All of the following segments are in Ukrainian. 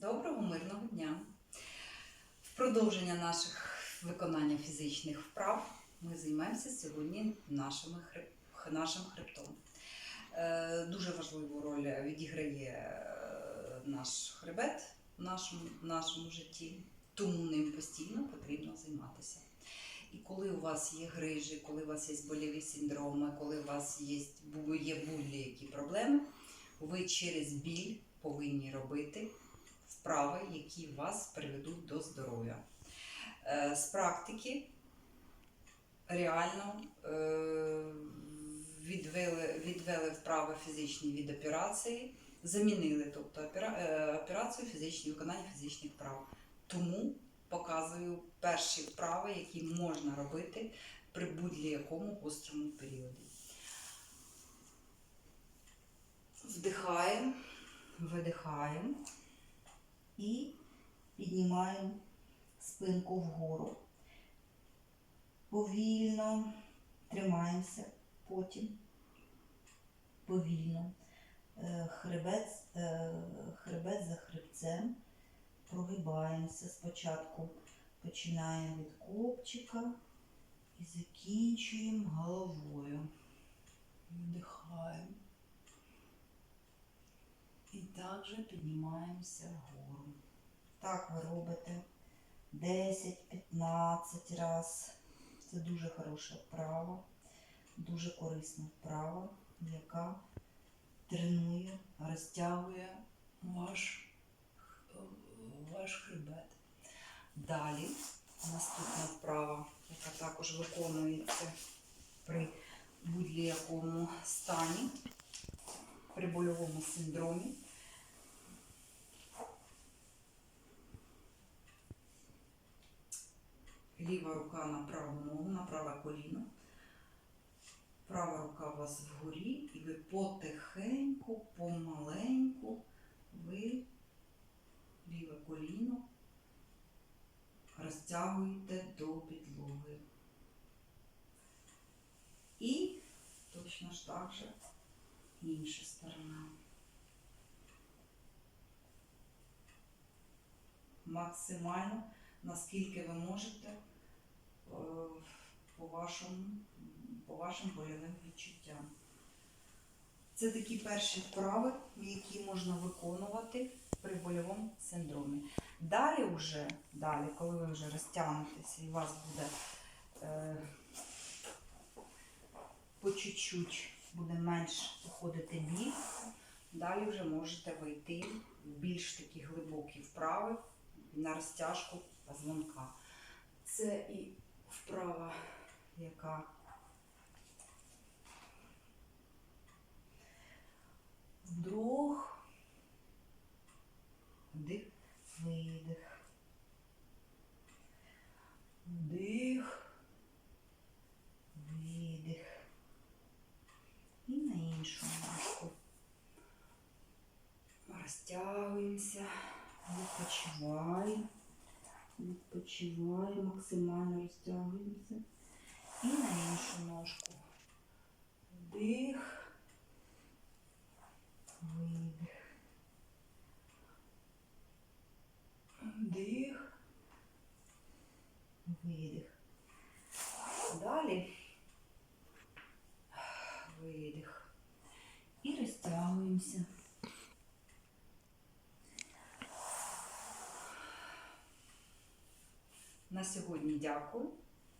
Доброго мирного дня! В продовження наших виконання фізичних вправ ми займемося сьогодні нашими хреб... нашим хребтом. Е, Дуже важливу роль відіграє е, наш хребет в нашому, нашому житті, тому ним постійно потрібно займатися. І коли у вас є грижі, коли у вас є больові синдроми, коли у вас є, є будь-які проблеми, ви через біль повинні робити вправи, які вас приведуть до здоров'я. Е, З практики реально е, відвели, відвели вправи фізичні від операції, замінили тобто, е, операцію фізичні, виконання фізичних вправ. Тому показую перші вправи, які можна робити при будь-якому гострому періоді. Вдихаємо, видихаємо і піднімаємо спинку вгору. Повільно тримаємося, потім повільно. Е, Хребет, е, хребет за хребцем. Прогибаємося спочатку. Починаємо від копчика і закінчуємо головою. Вдихаємо. Також піднімаємося вгору. Так ви робите 10-15 раз. Це дуже хороша вправа, дуже корисна вправа, яка тренує, розтягує ваш, ваш хребет. Далі наступна вправа, яка також виконується при будь-якому стані, при больовому синдромі. Ліва рука на праву ногу, на праве коліно. Права рука у вас вгорі, і ви потихеньку, помаленьку, ви ліве коліно розтягуєте до підлоги. І точно ж так же інша сторона. Максимально, наскільки ви можете по вашому, по вашим больовим відчуттям. Це такі перші вправи, які можна виконувати при больовому синдромі. Далі вже, далі, коли ви вже розтягнетеся і у вас буде е, по чуть-чуть буде менш уходити біль, далі вже можете вийти в більш такі глибокі вправи на розтяжку позвонка. Це і вправа, яка вдох, вдих, видих. Вдих, видих. І на іншу ножку. Розтягуємося, відпочиваємо. Відпочиваємо, максимально розтягуємося. І на іншу ножку. Вдих, видих. Вдих, видих. Далі видих. І розтягуємося. На сьогодні дякую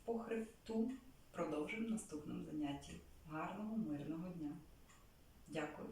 по хребту. Продовжимо наступному занятті. Гарного, мирного дня. Дякую.